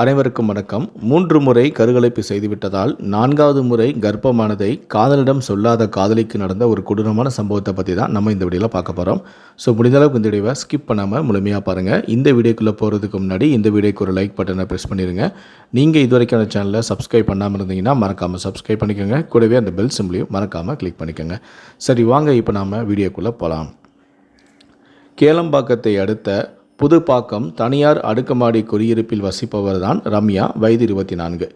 அனைவருக்கும் வணக்கம். மூன்று முறை கருகலைப்பு செய்துவிட்டதால் நான்காவது முறை கர்ப்பமானதை காதலிடம் சொல்லாத காதலிக்கு நடந்த ஒரு கொடூரமான சம்பவத்தை பற்றி தான் நம்ம இந்த வீடியோவில் பார்க்க போகிறோம் ஸோ முடிந்தளவுக்கு இந்த வீடியோவை ஸ்கிப் பண்ணாமல் முழுமையாக பாருங்கள் இந்த வீடியோக்குள்ளே போகிறதுக்கு முன்னாடி இந்த வீடியோக்கு ஒரு லைக் பட்டனை ப்ரெஸ் பண்ணிடுங்க நீங்கள் இது வரைக்கும் அந்த சேனலை சப்ஸ்கிரைப் பண்ணாமல் இருந்தீங்கன்னா மறக்காமல் சப்ஸ்கிரைப் பண்ணிக்கோங்க. கூடவே அந்த பெல் சிம்லையும் மறக்காமல் கிளிக் பண்ணிக்கோங்க. சரி வாங்க இப்போ நாம் வீடியோக்குள்ளே போகலாம் கேளம்பாக்கத்தை அடுத்த புதுப்பாக்கம் தனியார் அடுக்குமாடி குடியிருப்பில் வசிப்பவர்தான் ரம்யா வயது இருபத்தி நான்கு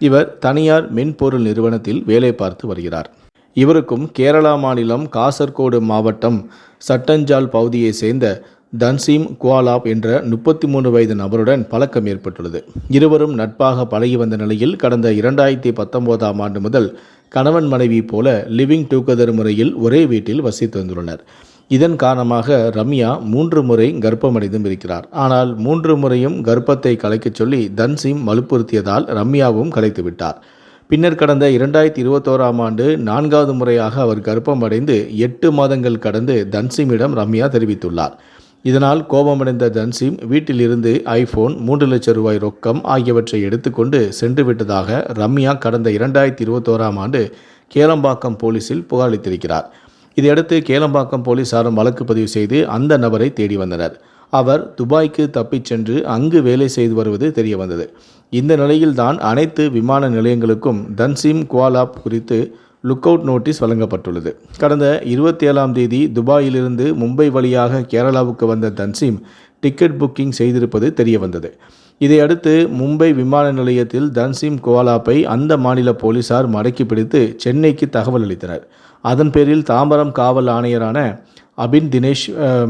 இவர் தனியார் மென்பொருள் நிறுவனத்தில் வேலை பார்த்து வருகிறார். இவருக்கும் கேரளா மாநிலம் காசர்கோடு மாவட்டம் சட்டஞ்சால் பகுதியைச் சேர்ந்த தன்சீம் குவாலாப் என்ற முப்பத்தி மூணு வயது நபருடன் பழக்கம் ஏற்பட்டுள்ளது. இருவரும் நட்பாக பழகி வந்த நிலையில் கடந்த இரண்டாயிரத்தி பத்தொன்பதாம் ஆண்டு முதல் கணவன் மனைவி போல லிவிங் டுகெதர் முறையில் ஒரே வீட்டில் வசித்து வந்துள்ளனர். இதன் காரணமாக ரம்யா மூன்று முறை கர்ப்பமடைந்தும் இருக்கிறார் ஆனால் மூன்று முறையும் கர்ப்பத்தை கலைக்கச் சொல்லி தன்சிம் வலுப்புறுத்தியதால் ரம்யாவும் கலைத்து விட்டார் பின்னர் கடந்த இரண்டாயிரத்தி இருபத்தோராம் ஆண்டு நான்காவது முறையாக அவர் கர்ப்பமடைந்து எட்டு மாதங்கள் கடந்து தன்சிமிடம் ரம்யா தெரிவித்துள்ளார். இதனால் கோபமடைந்த தன்சிம் வீட்டிலிருந்து ஐபோன் மூன்று லட்சம் ரூபாய் ரொக்கம் ஆகியவற்றை எடுத்துக்கொண்டு சென்று விட்டதாக ரம்யா கடந்த இரண்டாயிரத்தி இருபத்தோராம் ஆண்டு கேளம்பாக்கம் போலீசில் புகாரளித்திருக்கிறார். இதையடுத்து கேளம்பாக்கம் போலீசாரும் வழக்கு பதிவு செய்து அந்த நபரை தேடி வந்தனர். அவர் துபாய்க்கு தப்பிச் சென்று அங்கு வேலை செய்து வருவது தெரிய வந்தது இந்த நிலையில்தான் அனைத்து விமான நிலையங்களுக்கும் தன்சிம் குவாலாப் குறித்து லுக் அவுட் நோட்டீஸ் வழங்கப்பட்டுள்ளது. கடந்த இருபத்தி ஏழாம் தேதி துபாயிலிருந்து மும்பை வழியாக கேரளாவுக்கு வந்த தன்சிம் டிக்கெட் புக்கிங் செய்திருப்பது தெரிய வந்தது இதையடுத்து மும்பை விமான நிலையத்தில் தன்சிம் கோவாலாப்பை அந்த மாநில போலீசார் மடக்கி பிடித்து சென்னைக்கு தகவல் அளித்தனர். அதன் பேரில் தாம்பரம் காவல் ஆணையரான அபின் தினேஷ்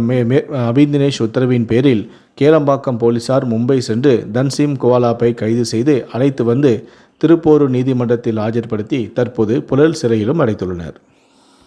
மே- மே- அபின் தினேஷ் உத்தரவின் பேரில் கேளம்பாக்கம் போலீசார் மும்பை சென்று தன்சிம் கோவாலாப்பை கைது செய்து அழைத்து வந்து திருப்போரூர் நீதிமன்றத்தில் ஆஜர்படுத்தி தற்போது புழல் சிறையிலும் அடைத்துள்ளனர்.